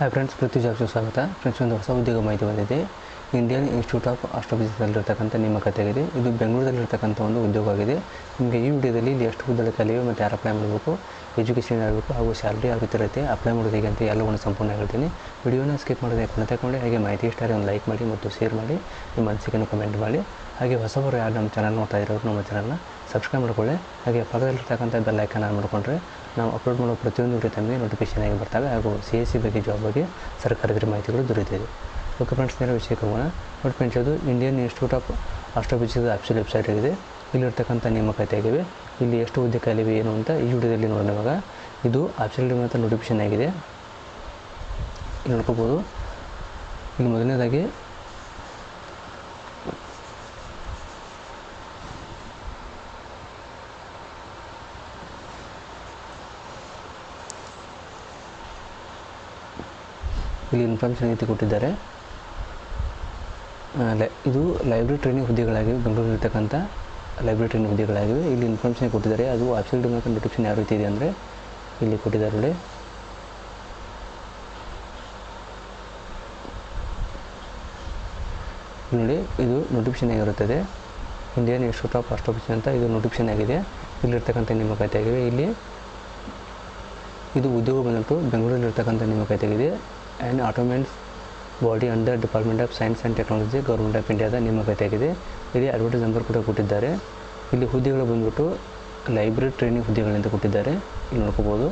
Hi friends ಪ್ರತಿ ಜಾಬ್ಸ್ಗೆ ಸ್ವಾಗತ friends ಒಂದು ಹೊಸ ಉದ್ಯೋಗ ಮಾಹಿತಿ ಬಂದಿದೆ ಇಂಡಿಯನ್ ಇನ್ಸ್ಟಿಟ್ಯೂಟ್ ಆಫ್ ಆಸ್ಟ್ರೋಫಿಸಿಕ್ಸಲ್ಲಿರ್ತಕ್ಕಂಥ ನೇಮಕಾತಿಯಾಗಿದೆ ಇದು ಬೆಂಗಳೂರಲ್ಲಿರ್ತಕ್ಕಂಥ ಒಂದು ಉದ್ಯೋಗವಾಗಿದೆ. ನಿಮಗೆ ಈ ವಿಡಿಯೋದಲ್ಲಿ ಇಲ್ಲಿ ಎಷ್ಟು ಹುದ್ದೆಗಳ ಕಲಿಯೋ ಮತ್ತು ಯಾರು ಅಪ್ಲೈ ಮಾಡಬೇಕು ಎಜುಕೇಷನ್ ಆಗಬೇಕು ಹಾಗೂ ಸ್ಯಾಲ್ರಿ ಯಾವ ರೀತಿ ಇರುತ್ತೆ ಅಪ್ಲೈ ಮಾಡೋದು ಅಂತ ಎಲ್ಲವನ್ನು ಸಂಪೂರ್ಣ ಹೇಳ್ತೀನಿ. ವಿಡಿಯೋನ ಸ್ಕಿಪ್ ಮಾಡೋದೇ ಕೊನೆ ತಗೊಂಡು, ಹಾಗೆ ಮಾಹಿತಿ ಇಷ್ಟ ಒಂದು ಲೈಕ್ ಮಾಡಿ ಮತ್ತು ಶೇರ್ ಮಾಡಿ, ನಿಮ್ಮ ಅನಿಸಿಕೆಯನ್ನು ಕಮೆಂಟ್ ಮಾಡಿ. ಹಾಗೆ ಹೊಸಬರು ಯಾರು ನಮ್ಮ ಚಾನಲ್ ನೋಡ್ತಾ ಇರೋರು ನಮ್ಮ ಚಾನಲ್ನ ಸಬ್ಸ್ಕ್ರೈಬ್ ಮಾಡ್ಕೊಳ್ಳಿ. ಹಾಗೆ ಪಕ್ಕದಲ್ಲಿರ್ತಕ್ಕಂಥ ಬೆಲ್ ಐಕನ್ ಆನ್ ಮಾಡಿಕೊಂಡ್ರೆ ನಾವು ಅಪ್ಲೋಡ್ ಮಾಡೋ ಪ್ರತಿಯೊಂದು ವಿಡಿಯೋ ತಮಗೆ ನೋಟಿಫಿಕೇಶನ್ ಆಗಿ ಬರ್ತವೆ ಹಾಗೂ ಸಿ ಎಸ್ ಸಿ ಬಗ್ಗೆ ಜಾಬ್ ಬಗ್ಗೆ ಸರ್ಕಾರದ ಮಾಹಿತಿಗಳು ದೊರೆಯುತ್ತಿದೆ ಓಕೆ ಫ್ರೆಂಡ್ಸ್ ನೇರ ವಿಷಯಕ್ಕೆ ಹೋಗೋಣ ನೋಡಿ ಫ್ರೆಂಡ್ಸ್ ಅದು Indian institute of astrophysics official website ಆಗಿದೆ. ಇಲ್ಲಿರ್ತಕ್ಕಂಥ ನೇಮಕಾತಿ ಆಗಿವೆ. ಇಲ್ಲಿ ಎಷ್ಟು ಹುದ್ದೆ ಖಾಲಿವೆ ಏನು ಅಂತ ಈ ವಿಡಿಯೋದಲ್ಲಿ ನೋಡೋಣ ಇವಾಗ. ಇದು ಆಫಿಷಿಯಲ್ ಅಂತ ನೋಟಿಫಿಕೇಶನ್ ಆಗಿದೆ. ಇಲ್ಲಿ ನೋಡ್ಕೋಬೋದು. ಇಲ್ಲಿ ಮೊದಲನೇದಾಗಿ, ಇಲ್ಲಿ ಇನ್ಫಾರ್ಮೇಷನ್ ರೀತಿ ಕೊಟ್ಟಿದ್ದಾರೆ. ಇದು ಲೈಬ್ರರಿ ಟ್ರೈನಿಂಗ್ ಹುದ್ದೆಗಳಾಗಿವೆ ಬೆಂಗಳೂರಿರ್ತಕ್ಕಂಥ ಲೈಬ್ರರಿ ಟ್ರೈನಿಂಗ್ ಹುದ್ದೆಗಳಾಗಿವೆ. ಇಲ್ಲಿ ಇನ್ಫಾರ್ಮೇಷನ್ ಕೊಟ್ಟಿದ್ದಾರೆ. ಅದು ಆಫೀಸಲ್ ಮತ್ತು ನೋಟಿಫಿಕೇಶನ್ ಯಾವ ರೀತಿ ಇದೆ ಅಂದರೆ, ಇಲ್ಲಿ ಕೊಟ್ಟಿದ್ದಾರೆ ನೋಡಿ. ನೋಡಿ, ಇದು ನೋಟಿಫಿಕೇಶನ್ ಆಗಿರುತ್ತದೆ. ಇಂಡಿಯನ್ ಇನ್ಸ್ಟಿಟ್ಯೂಟ್ ಆಫ್ ಆಸ್ಟ್ರೋಫಿಸಿಕ್ಸ್ ಅಂತ ಇದು ನೋಟಿಫಿಕೇಶನ್ ಆಗಿದೆ. ಇಲ್ಲಿರ್ತಕ್ಕಂಥ ನೇಮಕಾತಿ ಆಗಿವೆ ಇಲ್ಲಿ ಇದು ಉದ್ಯೋಗ ಬಂದ್ಬಿಟ್ಟು ಬೆಂಗಳೂರಲ್ಲಿರ್ತಕ್ಕಂಥ ನೇಮಕಾತಿ ಆಗಿದೆ and autonomous body under department of science and technology government of ಇಂಡಿಯಾದ ನೇಮಕಾತಿ ಆಗಿದೆ ಇಲ್ಲಿ ಅಡ್ವರ್ಟೈಸ್ ನಂಬರ್ ಕೂಡ ಕೊಟ್ಟಿದ್ದಾರೆ. ಇಲ್ಲಿ ಹುದ್ದೆಗಳು ಬಂದ್ಬಿಟ್ಟು ಲೈಬ್ರರಿ ಟ್ರೈನಿಂಗ್ ಹುದ್ದೆಗಳಿಂದ ಕೊಟ್ಟಿದ್ದಾರೆ. ಇಲ್ಲಿ ನೋಡ್ಕೋಬೋದು.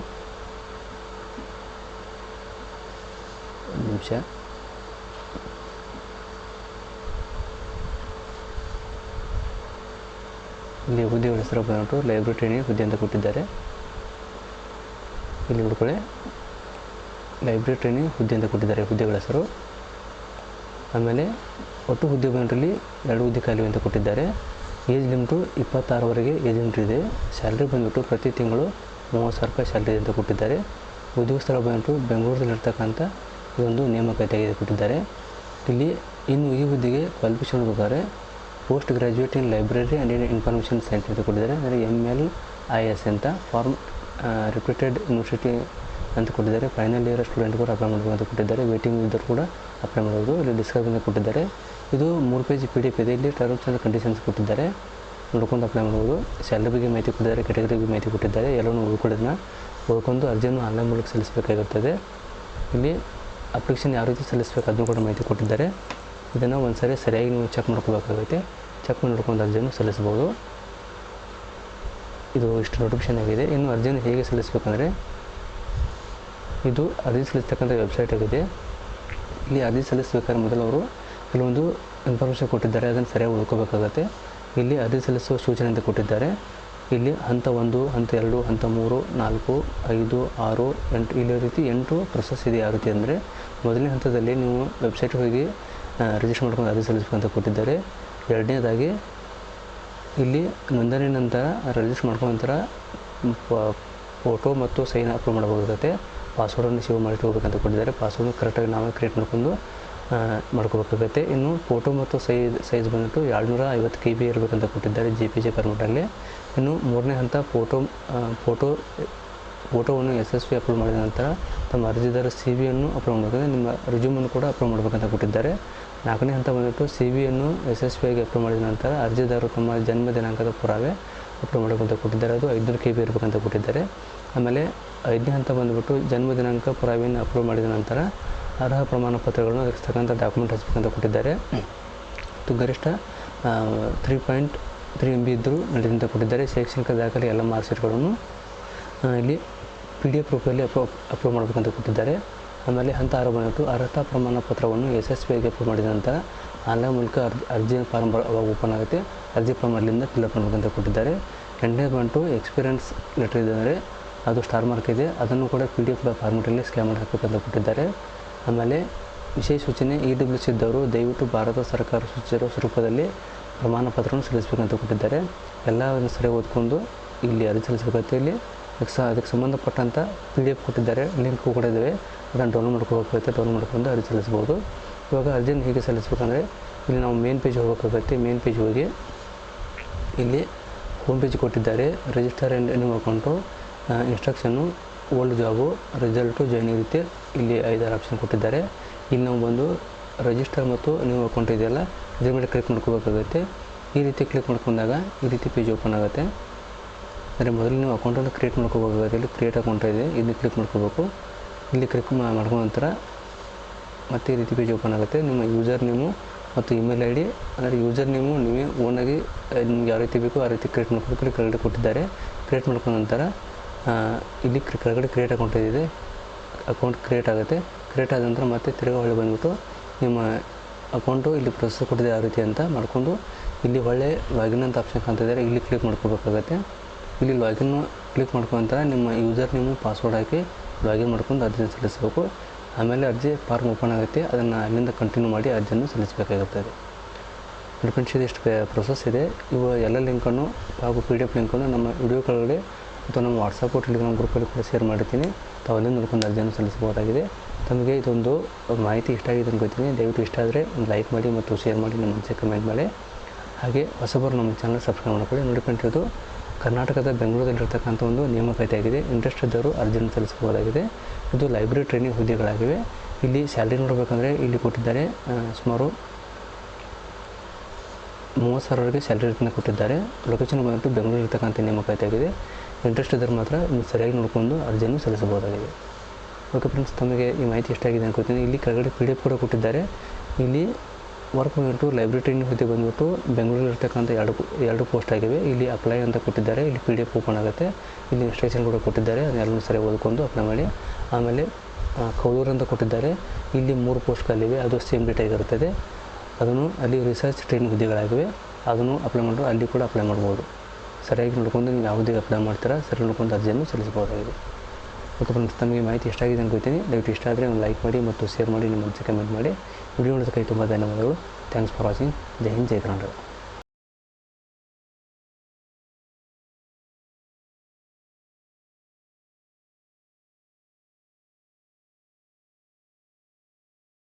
ನಿಮಿಷ. ಇಲ್ಲಿ ಹುದ್ದೆಗಳ ಹೆಸರು ಬಂದ್ಬಿಟ್ಟು ಲೈಬ್ರರಿ ಟ್ರೈನಿಂಗ್ ಹುದ್ದೆ ಅಂತ ಕೊಟ್ಟಿದ್ದಾರೆ. ಇಲ್ಲಿ ಹುಡ್ಕೊಳ್ಳಿ ಲೈಬ್ರರಿ ಟ್ರೈನಿಂಗ್ ಹುದ್ದೆ ಅಂತ ಕೊಟ್ಟಿದ್ದಾರೆ ಹುದ್ದೆಗಳ ಹೆಸರು. ಆಮೇಲೆ ಒಟ್ಟು ಹುದ್ದೆ ಬಂದ್ರಲ್ಲಿ ಎರಡು ಹುದ್ದೆ ಖಾಲಿ ಅಂತ ಕೊಟ್ಟಿದ್ದಾರೆ. ಏಜ್ ಲಿಮಿಟು ಇಪ್ಪತ್ತಾರವರೆಗೆ ಏಜ್ ಲಿಮಿಟ್ ಇದೆ. ಸ್ಯಾಲ್ರಿ ಬಂದ್ಬಿಟ್ಟು ಪ್ರತಿ ತಿಂಗಳು ಮೂವತ್ತು ಸಾವಿರ ರೂಪಾಯಿ ಸ್ಯಾಲ್ರಿ ಅಂತ ಕೊಟ್ಟಿದ್ದಾರೆ. ಉದ್ಯೋಗ ಸ್ಥಳ ಬಂದ್ಬಿಟ್ಟು ಬೆಂಗಳೂರಲ್ಲಿರ್ತಕ್ಕಂಥ ಇದೊಂದು ನೇಮಕಾತಿಯಾಗಿ ಕೊಟ್ಟಿದ್ದಾರೆ. ಇಲ್ಲಿ ಇನ್ನು ಈ ಹುದ್ದೆಗೆ ಕ್ವಾಲಿಫಿಕೇಷನ್ ಬೇಕಾದ್ರೆ post graduate in library and in information centre ಅಂತ ಕೊಟ್ಟಿದ್ದಾರೆ. ಅಂದರೆ ಎಂ ಎಲ್ ಐ ಎಸ್ ಅಂತ ಫಾರ್ಮ್ ರಿಪ್ಯೂಟೆಡ್ ಯೂನಿವರ್ಸಿಟಿ ಅಂತ ಕೊಟ್ಟಿದ್ದಾರೆ ಫೈನಲ್ ಇಯರ್ ಸ್ಟೂಡೆಂಟ್ ಕೂಡ ಅಪ್ಲೈ ಮಾಡಬೇಕು ಅಂತ ಕೊಟ್ಟಿದ್ದಾರೆ. ವೇಟಿಂಗ್ ಇದ್ದರೂ ಕೂಡ ಅಪ್ಲೈ ಮಾಡ್ಬೋದು. ಇಲ್ಲಿ ಡಿಸ್ಕ್ರಿಪ್ಷನ್ ಕೊಟ್ಟಿದ್ದಾರೆ. ಇದು ಮೂರು ಪೇಜ್ ಪಿ ಡಿ ಎಫ್ ಇದೆ. ಇಲ್ಲಿ ಟರ್ಮ್ಸ್ ಆ್ಯಂಡ್ ಕಂಡೀಷನ್ಸ್ ಕೊಟ್ಟಿದ್ದಾರೆ. ನೋಡ್ಕೊಂಡು ಅಪ್ಲೈ ಮಾಡ್ಬೋದು. ಸ್ಯಾಲ್ರಿ ಬಗ್ಗೆ ಮಾಹಿತಿ ಕೊಟ್ಟಿದ್ದಾರೆ. ಕೆಟಗರಿ ಬಗ್ಗೆ ಮಾಹಿತಿ ಕೊಟ್ಟಿದ್ದಾರೆ. ಎಲ್ಲಾನು ಉಳ್ಕೊಳ್ಳೋದನ್ನ ಉಳ್ಕೊಂಡು ಅರ್ಜಿಯನ್ನು ಆನ್ಲೈನ್ ಮೂಲಕ ಸಲ್ಲಿಸಬೇಕಾಗಿರ್ತದೆ ಇಲ್ಲಿ ಅಪ್ಲಿಕೇಶನ್ ಯಾವ ರೀತಿ ಸಲ್ಲಿಸಬೇಕು ಅದನ್ನು ಕೂಡ ಮಾಹಿತಿ ಕೊಟ್ಟಿದ್ದಾರೆ. ಇದನ್ನು ಒಂದು ಸರಿ ಸರಿಯಾಗಿ ನೀವು ಚೆಕ್ ಮಾಡ್ಕೋಬೇಕಾಗುತ್ತೆ. ಚೆಕ್ ಮಾಡಿ ನೋಡ್ಕೊಂಡು ಅರ್ಜಿಯನ್ನು ಸಲ್ಲಿಸ್ಬೋದು ಇದು ಇಷ್ಟು ನೋಟಿಫಿಕೇಶನ್ ಆಗಿದೆ. ಇನ್ನು ಅರ್ಜಿಯನ್ನು ಹೇಗೆ ಸಲ್ಲಿಸಬೇಕಂದ್ರೆ ಇದು ಅರ್ಜಿ ಸಲ್ಲಿಸ್ತಕ್ಕಂಥ ವೆಬ್ಸೈಟ್ ಆಗಿದೆ. ಇಲ್ಲಿ ಅರ್ಜಿ ಸಲ್ಲಿಸಬೇಕಾದ್ರೆ ಮೊದಲು ಅವರು ಕೆಲವೊಂದು ಇನ್ಫಾರ್ಮೇಷನ್ ಕೊಟ್ಟಿದ್ದಾರೆ, ಅದನ್ನು ಸರಿಯಾಗಿ ಉಳ್ಕೋಬೇಕಾಗತ್ತೆ. ಇಲ್ಲಿ ಅರ್ಜಿ ಸಲ್ಲಿಸುವ ಸೂಚನೆ ಅಂತ ಕೊಟ್ಟಿದ್ದಾರೆ. ಇಲ್ಲಿ ಹಂತ ಒಂದು, ಹಂತ ಎರಡು, ಹಂತ ಮೂರು, ನಾಲ್ಕು, ಐದು, ಆರು, ಎಂಟು, ಇಲ್ಲಿ ರೀತಿ ಎಂಟು ಪ್ರೊಸೆಸ್ ಇದೆ ಯಾವ ರೀತಿ ಅಂದರೆ ಮೊದಲನೇ ಹಂತದಲ್ಲಿ ನೀವು ವೆಬ್ಸೈಟ್ಗೆ ಹೋಗಿ ರಿಜಿಸ್ಟರ್ ಮಾಡ್ಕೊಂಡು ಅರ್ಜಿ ಸಲ್ಲಿಸಬೇಕಂತ ಕೊಟ್ಟಿದ್ದಾರೆ. ಎರಡನೇದಾಗಿ ಇಲ್ಲಿ ನೋಂದಣಿ ನಂತರ ರಿಜಿಸ್ಟರ್ ಮಾಡ್ಕೊಂಡ ನಂತರ ಫೋಟೋ ಮತ್ತು ಸೈನ್ ಅಪ್ಲೋಡ್ ಮಾಡಬೇಕಾಗುತ್ತೆ ಪಾಸ್ವರ್ಡನ್ನು ಸೇವ್ ಮಾಡಿಟ್ಕೋಬೇಕಂತ ಕೊಟ್ಟಿದ್ದಾರೆ. ಪಾಸ್ವರ್ಡ್ನ ಕರೆಕ್ಟಾಗಿ ನಾವೇ ಕ್ರಿಯೇಟ್ ಮಾಡ್ಕೊಂಡು ಮಾಡ್ಕೋಬೇಕಾಗುತ್ತೆ. ಇನ್ನು ಫೋಟೋ ಮತ್ತು ಸೈಜ್ ಸೈಜ್ ಬಂದ್ಬಿಟ್ಟು ಎರಡುನೂರ ಐವತ್ತು ಕೆ ಬಿ ಇರಬೇಕಂತ ಕೊಟ್ಟಿದ್ದಾರೆ ಜಿ ಪಿ ಜಿ ಫಾರ್ಮೆಟಲ್ಲಿ ಇನ್ನು ಮೂರನೇ ಹಂತ ಫೋಟೋ ಫೋಟೋ ಫೋಟೋವನ್ನು ಯಶಸ್ವಿ ಅಪ್ಲೋಡ್ ಮಾಡಿದ ನಂತರ ತಮ್ಮ ಅರ್ಜಿದಾರ ಸಿ ವಿಯನ್ನು ಅಪ್ಲೋಡ್ ಮಾಡಬೇಕಂದ್ರೆ ನಿಮ್ಮ ರೆಜ್ಯೂಮನ್ನು ಕೂಡ ಅಪ್ಲೋಡ್ ಮಾಡಬೇಕಂತ ಕೊಟ್ಟಿದ್ದಾರೆ. ನಾಲ್ಕನೇ ಹಂತ ಬಂದ್ಬಿಟ್ಟು ಸಿ ವಿಯನ್ನು ಯಶಸ್ವಿಯಾಗಿ ಅಪ್ಲೋಡ್ ಮಾಡಿದ ನಂತರ ಅರ್ಜಿದಾರರು ತಮ್ಮ ಜನ್ಮ ದಿನಾಂಕದ ಪುರಾವೆ ಅಪ್ಲೋಡ್ ಮಾಡಬೇಕಂತ ಕೊಟ್ಟಿದ್ದಾರೆ. ಅದು ಐದುನೂರು ಕೆ ಬಿ ಇರಬೇಕಂತ ಕೊಟ್ಟಿದ್ದಾರೆ. ಆಮೇಲೆ ಐದನೇ ಹಂತ ಬಂದ್ಬಿಟ್ಟು ಜನ್ಮ ದಿನಾಂಕ ಪುರಾವೆಯನ್ನು ಅಪ್ಲೋಡ್ ಮಾಡಿದ ನಂತರ ಅರ್ಹ ಪ್ರಮಾಣ ಪತ್ರಗಳನ್ನು ಅದಕ್ಕೆ ತಕ್ಕಂಥ ಡಾಕ್ಯುಮೆಂಟ್ ಹಚ್ಚಬೇಕಂತ ಕೊಟ್ಟಿದ್ದಾರೆ. ಮತ್ತು ಗರಿಷ್ಠ three point three M B ಇದ್ದರೂ ನಡೆದಂತ ಕೊಟ್ಟಿದ್ದಾರೆ. ಶೈಕ್ಷಣಿಕ ದಾಖಲೆ ಎಲ್ಲ ಮಾರ್ಕ್ಸೀಟ್ಗಳನ್ನು ಇಲ್ಲಿ ಪಿ ಡಿ ಎಫ್ ರೂಪದಲ್ಲಿ ಅಪ್ಲೋ ಅಪ್ಲೋಡ್ ಮಾಡಬೇಕಂತ ಕೊಟ್ಟಿದ್ದಾರೆ. ಆಮೇಲೆ ಹಂತ ಆರು ಬಂದಿತ್ತು ಅರ್ಹತಾ ಪ್ರಮಾಣ ಪತ್ರವನ್ನು ಯಶಸ್ವಿಯಾಗಿ ಅಪ್ಲೋಡ್ ಮಾಡಿದ ನಂತರ ಆನ್ಲೈನ್ ಮೂಲಕ ಅರ್ಜಿ ಅರ್ಜಿ ಫಾರ್ಮ್ ಓಪನ್ ಆಗುತ್ತೆ ಅರ್ಜಿ ಫಾರ್ಮ್ ಅಲ್ಲಿಂದ ಫಿಲ್ಅಪ್ ಮಾಡಬೇಕಂತ ಕೊಟ್ಟಿದ್ದಾರೆ. ಎಂಟನೇ ಬಂಟು ಎಕ್ಸ್ಪೀರಿಯನ್ಸ್ ಲೆಟರ್ ಇದೆ ಅಂದರೆ ಅದು ಸ್ಟಾರ್ ಮಾರ್ಕ್ ಇದೆ. ಅದನ್ನು ಕೂಡ ಪಿ ಡಿ ಎಫ್ ಫಾರ್ಮೆಟಲ್ಲಿ ಸ್ಕ್ಯಾನ್ ಮಾಡಿ ಹಾಕಬೇಕಂತ ಕೊಟ್ಟಿದ್ದಾರೆ. ಆಮೇಲೆ ವಿಶೇಷ ಸೂಚನೆ, ಇ ಡಬ್ಲ್ಯೂ ಸಿ ಇದ್ದವರು ದಯವಿಟ್ಟು ಭಾರತ ಸರ್ಕಾರ ಸೂಚಿಸಿರುವ ಸ್ವರೂಪದಲ್ಲಿ ಪ್ರಮಾಣ ಪತ್ರವನ್ನು ಸಲ್ಲಿಸಬೇಕಂತ ಕೊಟ್ಟಿದ್ದಾರೆ. ಎಲ್ಲವನ್ನು ಸರಿ ಓದ್ಕೊಂಡು ಇಲ್ಲಿ ಅರ್ಜಿ ಸಲ್ಲಿಸಬೇಕಂತ ಇಲ್ಲಿ ಅದಕ್ಕೆ ಸ ಅದಕ್ಕೆ ಸಂಬಂಧಪಟ್ಟಂಥ ಪಿ ಡಿ ಎಫ್ ಕೊಟ್ಟಿದ್ದಾರೆ. ಲಿಂಕ್ ಕೂಡ ಇದ್ದಾವೆ ಅದನ್ನು ಡೌನ್ಲೋಡ್ ಮಾಡ್ಕೋಬೇಕಾಗುತ್ತೆ. ಡೌನ್ಲೋಡ್ ಮಾಡ್ಕೊಂಡು ಅರ್ಜಿ ಸಲ್ಲಿಸ್ಬೋದು ಇವಾಗ ಅರ್ಜಿನ ಹೇಗೆ ಸಲ್ಲಿಸ್ಬೇಕಂದ್ರೆ, ಇಲ್ಲಿ ನಾವು ಮೇನ್ ಪೇಜ್ ಹೋಗಬೇಕಾಗುತ್ತೆ. ಮೇನ್ ಪೇಜ್ ಹೋಗಿ ಇಲ್ಲಿ ಹೋಮ್ ಪೇಜ್ ಕೊಟ್ಟಿದ್ದಾರೆ. Register and new account instruction old job result joining ರೀತಿ ಇಲ್ಲಿ ಐದಾರು ಆಪ್ಷನ್ ಕೊಟ್ಟಿದ್ದಾರೆ. ಇಲ್ಲಿ ನಾವು ಬಂದು ರಿಜಿಸ್ಟರ್ ಮತ್ತು ನ್ಯೂ ಅಕೌಂಟ್ ಇದೆಯಲ್ಲ ಇದ್ರ ಮೇಲೆ ಕ್ಲಿಕ್ ಮಾಡ್ಕೋಬೇಕಾಗುತ್ತೆ. ಈ ರೀತಿ ಕ್ಲಿಕ್ ಮಾಡ್ಕೊಂಡಾಗ ಈ ರೀತಿ ಪೇಜ್ ಓಪನ್ ಆಗುತ್ತೆ. ಅಂದರೆ ಮೊದಲು ನೀವು ಅಕೌಂಟನ್ನು ಕ್ರಿಯೇಟ್ ಮಾಡ್ಕೋಬೇಕಾಗುತ್ತೆ ಇಲ್ಲಿ ಕ್ರಿಯೇಟ್ ಅಕೌಂಟ್ ಇದೆ. ಇಲ್ಲಿ ಕ್ಲಿಕ್ ಮಾಡ್ಕೋಬೇಕು. ಇಲ್ಲಿ ಕ್ಲಿಕ್ ಮಾಡ್ಕೊಂಡ ನಂತರ ಮತ್ತೆ ಈ ರೀತಿ ಪೇಜ್ ಓಪನ್ ಆಗುತ್ತೆ. ನಿಮ್ಮ ಯೂಸರ್ ನೇಮು ಮತ್ತು ಇಮೇಲ್ ಐ ಡಿ ಅಂದರೆ ಯೂಸರ್ ನೇಮು ನೀವೇ ಓನಾಗಿ ನಿಮ್ಗೆ ಯಾವ ರೀತಿ ಬೇಕೋ ಆ ರೀತಿ ಕ್ರಿಯೇಟ್ ಮಾಡ್ಕೋಬೇಕು. ಇಲ್ಲಿ ಕೆಳಗಡೆ ಕೊಟ್ಟಿದ್ದಾರೆ. ಕ್ರಿಯೇಟ್ ಮಾಡ್ಕೊಂಡ ನಂತರ ಇಲ್ಲಿ ಕೆಳಗಡೆ ಕ್ರಿಯೇಟ್ ಅಕೌಂಟ್ ಇದೆ. ಅಕೌಂಟ್ ಕ್ರಿಯೇಟ್ ಆಗುತ್ತೆ. ಕ್ರಿಯೇಟ್ ಆದ ನಂತರ ಮತ್ತೆ ತಿರುಗಾ ಹೊಳೆ ಬಂದುಬಿಟ್ಟು ನಿಮ್ಮ ಅಕೌಂಟು ಇಲ್ಲಿ ಪ್ರೊಸೆಸ್ ಕೊಟ್ಟಿದೆ ಯಾವ ರೀತಿ ಅಂತ ಮಾಡಿಕೊಂಡು ಇಲ್ಲಿ ಒಳ್ಳೆ ಲಾಗಿನ್ ಅಂತ ಆಪ್ಷನ್ ಕಾಣ್ತಿದ್ದಾರೆ ಇಲ್ಲಿ ಕ್ಲಿಕ್ ಮಾಡ್ಕೋಬೇಕಾಗತ್ತೆ. ಇಲ್ಲಿ ಲಾಗಿನ್ ಕ್ಲಿಕ್ ಮಾಡ್ಕೊಂತ ನಿಮ್ಮ ಯೂಸರ್ ನಿಮ್ಮ ಪಾಸ್ವರ್ಡ್ ಹಾಕಿ ಲಾಗಿನ್ ಮಾಡ್ಕೊಂಡು ಅರ್ಜಿ ಸಲ್ಲಿಸಬೇಕು. ಆಮೇಲೆ ಅರ್ಜಿ ಫಾರ್ಮ್ ಓಪನ್ ಆಗುತ್ತೆ. ಅದನ್ನು ಅಲ್ಲಿಂದ ಕಂಟಿನ್ಯೂ ಮಾಡಿ ಅರ್ಜಿಯನ್ನು ಸಲ್ಲಿಸಬೇಕಾಗುತ್ತದೆ ಫ್ರೆಂಡ್ಸ್ ಇದಿಷ್ಟು ಪ್ರೊಸೆಸ್ ಇದೆ. ಇವು ಎಲ್ಲ ಲಿಂಕನ್ನು ಹಾಗೂ ಪಿ ಡಿ ಎಫ್ ಲಿಂಕನ್ನು ನಮ್ಮ ವಿಡಿಯೋ ಕೆಳಗಡೆ ಅಥವಾ ನಮ್ಮ ವಾಟ್ಸಪ್ ಟೆಲಿಗ್ರಾಮ್ ಗ್ರೂಪಲ್ಲಿ ಕೂಡ ಶೇರ್ ಮಾಡಿರ್ತೀನಿ. ತಾವು ಅಲ್ಲಿಂದ ನೋಡ್ಕೊಂಡು ಅರ್ಜಿಯನ್ನು ಸಲ್ಲಿಸಬಹುದಾಗಿದೆ. ತಮಗೆ ಇದೊಂದು ಮಾಹಿತಿ ಇಷ್ಟ ಆಗಿದೆ ಅನ್ಕೋತೀನಿ ದಯವಿಟ್ಟು ಇಷ್ಟ ಆದರೆ ಒಂದು ಲೈಕ್ ಮಾಡಿ ಮತ್ತು ಶೇರ್ ಮಾಡಿ, ನಮ್ಮ ಮನಸ್ಸಿಗೆ ಕಮೆಂಟ್ ಮಾಡಿ. ಹಾಗೆ ಹೊಸಬರು ನಮ್ಮ ಚಾನಲ್ ಸಬ್ಸ್ಕ್ರೈಬ್ ಮಾಡ್ಕೊಳ್ಳಿ. ನೋಡಿ ಕರ್ನಾಟಕದ ಬೆಂಗಳೂರಲ್ಲಿರ್ತಕ್ಕಂಥ ಒಂದು ನೇಮಕಾತಿಯಾಗಿದೆ. ಇಂಟ್ರೆಸ್ಟ್ ಇದ್ದವರು ಅರ್ಜಿಯನ್ನು ಸಲ್ಲಿಸಬಹುದಾಗಿದೆ. ಇದು ಲೈಬ್ರರಿ ಟ್ರೈನಿಂಗ್ ಹುದ್ದೆಗಳಾಗಿವೆ. ಇಲ್ಲಿ ಸ್ಯಾಲ್ರಿ ನೋಡಬೇಕಂದ್ರೆ ಇಲ್ಲಿ ಕೊಟ್ಟಿದ್ದಾರೆ ಸುಮಾರು ಮೂವತ್ತು ಸಾವಿರವರೆಗೆ ಸ್ಯಾಲ್ರಿ ರೇಟ್ನ ಕೊಟ್ಟಿದ್ದಾರೆ. ಲೊಕೇಶನ್ ಬಂದ್ಬಿಟ್ಟು ಬೆಂಗಳೂರು ಇರ್ತಕ್ಕಂಥ ನೇಮಕಾತಿ ಆಗಿದೆ ಇಂಟ್ರೆಸ್ಟ್ ಇದ್ದರೆ ಮಾತ್ರ ನೀವು ಸರಿಯಾಗಿ ನೋಡಿಕೊಂಡು ಅರ್ಜಿಯನ್ನು ಸಲ್ಲಿಸಬಹುದಾಗಿದೆ. ಓಕೆ ಫ್ರೆಂಡ್ಸ್, ತಮಗೆ ಈ ಮಾಹಿತಿ ಎಷ್ಟಾಗಿದೆ ಅನ್ಕೋತೀನಿ ಇಲ್ಲಿ ಕೆಳಗಡೆ ಪಿ ಡಿ ಎಫ್ ಕೂಡ ಕೊಟ್ಟಿದ್ದಾರೆ. ಇಲ್ಲಿ ವರ್ಕ್ ಬಂದ್ಬಿಟ್ಟು ಲೈಬ್ರರಿ ಹುದ್ದೆ ಬಂದ್ಬಿಟ್ಟು ಬೆಂಗಳೂರಲ್ಲಿ ಇರ್ತಕ್ಕಂಥ ಎರಡು ಎರಡು ಪೋಸ್ಟ್ ಆಗಿವೆ. ಇಲ್ಲಿ ಅಪ್ಲೈ ಅಂತ ಕೊಟ್ಟಿದ್ದಾರೆ. ಇಲ್ಲಿ ಪಿ ಡಿ ಎಫ್ ಓಪನ್ ಆಗುತ್ತೆ. ಇಲ್ಲಿ ಇನ್ಸ್ಟ್ರಕ್ಷನ್ ಕೂಡ ಕೊಟ್ಟಿದ್ದಾರೆ. ಅದನ್ನೆಲ್ಲರೂ ಸರಿ ಓದ್ಕೊಂಡು ಅಪ್ಲೈ ಮಾಡಿ. ಆಮೇಲೆ ಕೌಲೂರು ಅಂತ ಕೊಟ್ಟಿದ್ದಾರೆ. ಇಲ್ಲಿ ಮೂರು ಪೋಸ್ಟ್ಗಳಲ್ಲಿವೆ ಅದು ಸೇಮ್ ಆಗಿರುತ್ತದೆ ಅದನ್ನು ಅಲ್ಲಿ ರಿಸರ್ಚ್ ಟ್ರೈನ್ ಹುದ್ದೆಗಳಾಗಿವೆ. ಅದನ್ನು ಅಪ್ಲೈ ಮಾಡಿದ್ರು ಅಲ್ಲಿ ಕೂಡ ಅಪ್ಲೈ ಮಾಡ್ಬೋದು. ಸರಿಯಾಗಿ ನೋಡ್ಕೊಂಡು ನೀವು ಯಾವುದೇ ಅಪ್ಲೈ ಮಾಡ್ತೀರಾ ಸರಿ ನೋಡ್ಕೊಂಡು ಅರ್ಜಿಯನ್ನು ಸಲ್ಲಿಸಬಹುದಾಗಿದೆ. ಓಕೆ ಫ್ರೆಂಡ್ಸ್, ತಮಗೆ ಮಾಹಿತಿ ಇಷ್ಟ ಆಗಿದೆ ಅನ್ಕೋತೀನಿ ದಯವಿಟ್ಟು ಇಷ್ಟ ಆದರೆ ಒಂದು ಲೈಕ್ ಮಾಡಿ ಮತ್ತು ಶೇರ್ ಮಾಡಿ, ನಿಮ್ಮ ಮನಸ್ಸಿಗೆ ಕಮೆಂಟ್ ಮಾಡಿ. ವಿಡಿಯೋ ನೋಡೋದಕ್ಕೆ ತುಂಬ ಧನ್ಯವಾದಗಳು. Thanks for watching. Jai Hind, Jai Karnataka.